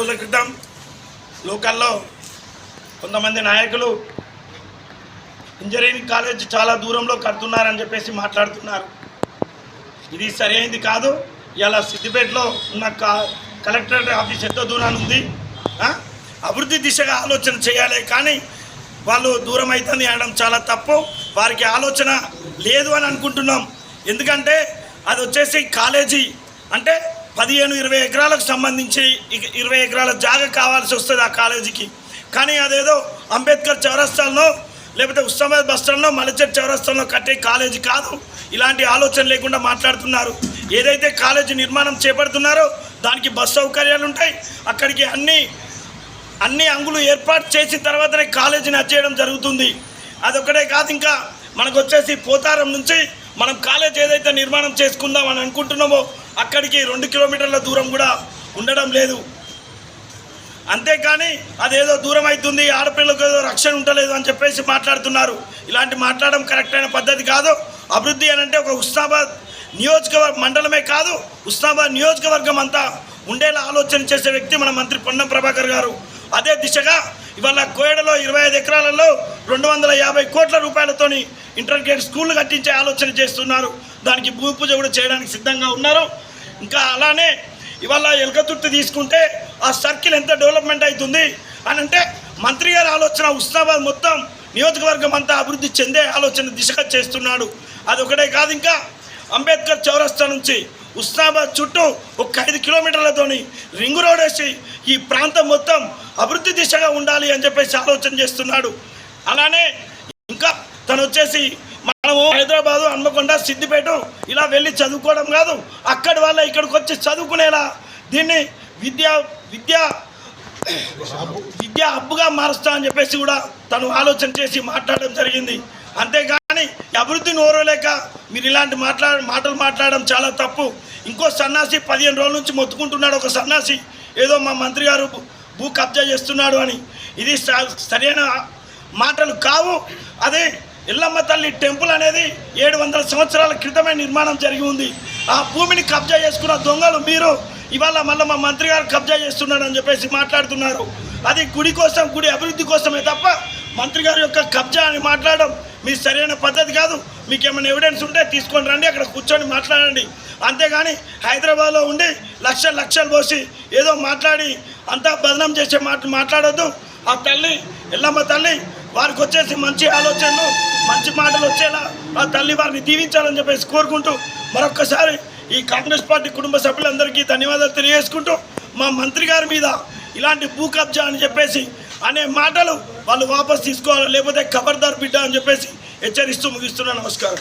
రోజుల క్రితం లోకల్లో కొంతమంది నాయకులు ఇంజనీరింగ్ కాలేజ్ చాలా దూరంలో కడుతున్నారని చెప్పేసి మాట్లాడుతున్నారు. ఇది సరైనది కాదు. ఇలా సిద్దిపేటలో ఉన్న కలెక్టరేట్ ఆఫీస్ ఎంతో దూరాన్ని ఉంది. అభివృద్ధి దిశగా ఆలోచన చేయాలి కానీ వాళ్ళు దూరం అవుతుంది అనడం చాలా తప్పు. వారికి ఆలోచన లేదు అని అనుకుంటున్నాం. ఎందుకంటే అది వచ్చేసి కాలేజీ. అంటే పదిహేను ఇరవై ఎకరాలకు సంబంధించి ఇరవై ఎకరాల జాగా కావాల్సి వస్తుంది ఆ కాలేజీకి. కానీ అదేదో అంబేద్కర్ చౌరస్తాల్లో లేకపోతే ఉస్మాబాద్ బస్టాండ్లో స్టాండ్లో మలచెట్ చౌరస్తాల్లో కట్టే కాలేజీ కాదు. ఇలాంటి ఆలోచన లేకుండా మాట్లాడుతున్నారు. ఏదైతే కాలేజీ నిర్మాణం చేపడుతున్నారో దానికి బస్ సౌకర్యాలు ఉంటాయి. అక్కడికి అన్ని అన్ని అంగులు ఏర్పాటు చేసిన తర్వాతనే కాలేజీని అచ్చేయడం జరుగుతుంది. అదొక్కటే కాదు ఇంకా మనకు వచ్చేసి పోతారం నుంచి మనం కాలేజ్ ఏదైతే నిర్మాణం చేసుకుందాం అని అనుకుంటున్నామో అక్కడికి రెండు కిలోమీటర్ల దూరం కూడా ఉండడం లేదు. అంతేకాని అదేదో దూరం అవుతుంది ఆడపిల్లలకు ఏదో రక్షణ ఉండలేదు అని చెప్పేసి మాట్లాడుతున్నారు. ఇలాంటి మాట్లాడడం కరెక్ట్ అయిన పద్ధతి కాదు. అభివృద్ధి అని అంటే ఒక ఉస్నాబాద్ నియోజకవర్గ మండలమే కాదు ఉస్నాబాద్ నియోజకవర్గం అంతా ఉండేలా ఆలోచన చేసే వ్యక్తి మన మంత్రి పొన్నం ప్రభాకర్ గారు. అదే దిశగా ఇవాళ కోయడలో ఇరవై ఐదు ఎకరాలలో రెండు వందల యాభై కోట్ల రూపాయలతోని ఇంటర్గ్రేట్ స్కూల్ కట్టించే ఆలోచన చేస్తున్నారు. దానికి భూమి పూజ కూడా చేయడానికి సిద్ధంగా ఉన్నారు. ఇంకా అలానే ఇవాళ ఎలకతుర్తి తీసుకుంటే ఆ సర్కిల్ ఎంత డెవలప్మెంట్ అవుతుంది అని అంటే మంత్రి గారి ఆలోచన ఉస్నాబాద్ మొత్తం నియోజకవర్గం అంతా అభివృద్ధి చెందే ఆలోచన దిశగా చేస్తున్నాడు. అదొకటే కాదు ఇంకా అంబేద్కర్ చౌరస్తా నుంచి ఉస్నాబాద్ చుట్టూ ఒక ఐదు కిలోమీటర్లతోని రింగు రోడ్ వేసి ఈ ప్రాంతం మొత్తం అభివృద్ధి దిశగా ఉండాలి అని చెప్పేసి ఆలోచన చేస్తున్నాడు. అలానే తను వచ్చేసి మనము హైదరాబాదు హన్మకొండ సిద్దిపేట ఇలా వెళ్ళి చదువుకోవడం కాదు. అక్కడి వల్ల ఇక్కడికి వచ్చి చదువుకునేలా దీన్ని విద్యా విద్యా విద్యా హబ్బుగా మారుస్తా అని చెప్పేసి కూడా తను ఆలోచన చేసి మాట్లాడడం జరిగింది. అంతేగాని అభివృద్ధిని ఓరలేక మీరు ఇలాంటి మాట్లా మాటలు మాట్లాడడం చాలా తప్పు. ఇంకో సన్నాసి పదిహేను రోజుల నుంచి మొత్తుకుంటున్నాడు ఒక సన్నాసి. ఏదో మా మంత్రి గారు భూ- కబ్జా చేస్తున్నాడు అని. ఇది స- సరైన మాటలు కావు. అదే ఎల్లమ్మ తల్లి టెంపుల్ అనేది ఏడు వందల సంవత్సరాల క్రితమే నిర్మాణం జరిగి ఉంది. ఆ భూమిని కబ్జా చేసుకున్న దొంగలు మీరు ఇవాళ మళ్ళీ మా మంత్రి గారు కబ్జా చేస్తున్నాడు అని చెప్పేసి మాట్లాడుతున్నారు. అది గుడి కోసం గుడి అభివృద్ధి కోసమే తప్ప మంత్రి గారి యొక్క కబ్జా అని మాట్లాడడం మీ సరైన పద్ధతి కాదు. మీకు ఏమైనా ఎవిడెన్స్ ఉంటే తీసుకొని రండి అక్కడ కూర్చొని మాట్లాడండి. అంతేగాని హైదరాబాద్లో ఉండి లక్షలు లక్షలు పోసి ఏదో మాట్లాడి అంతా బదనం చేసే మాట మాట్లాడొద్దు. ఆ తల్లి ఎల్లమ్మ తల్లి వారికి వచ్చేసి మంచి ఆలోచనలు మంచి మాటలు వచ్చేలా ఆ తల్లి వారిని దీవించాలని చెప్పేసి కోరుకుంటూ మరొక్కసారి ఈ కాంగ్రెస్ పార్టీ కుటుంబ సభ్యులందరికీ ధన్యవాదాలు తెలియజేసుకుంటూ మా మంత్రి గారి మీద ఇలాంటి భూ కబ్జా అని చెప్పేసి అనే మాటలు వాళ్ళు వాపస్ తీసుకోవాలి లేకపోతే ఖబర్దార్ బిడ్డ అని చెప్పేసి హెచ్చరిస్తూ ముగిస్తున్నా. నమస్కారం.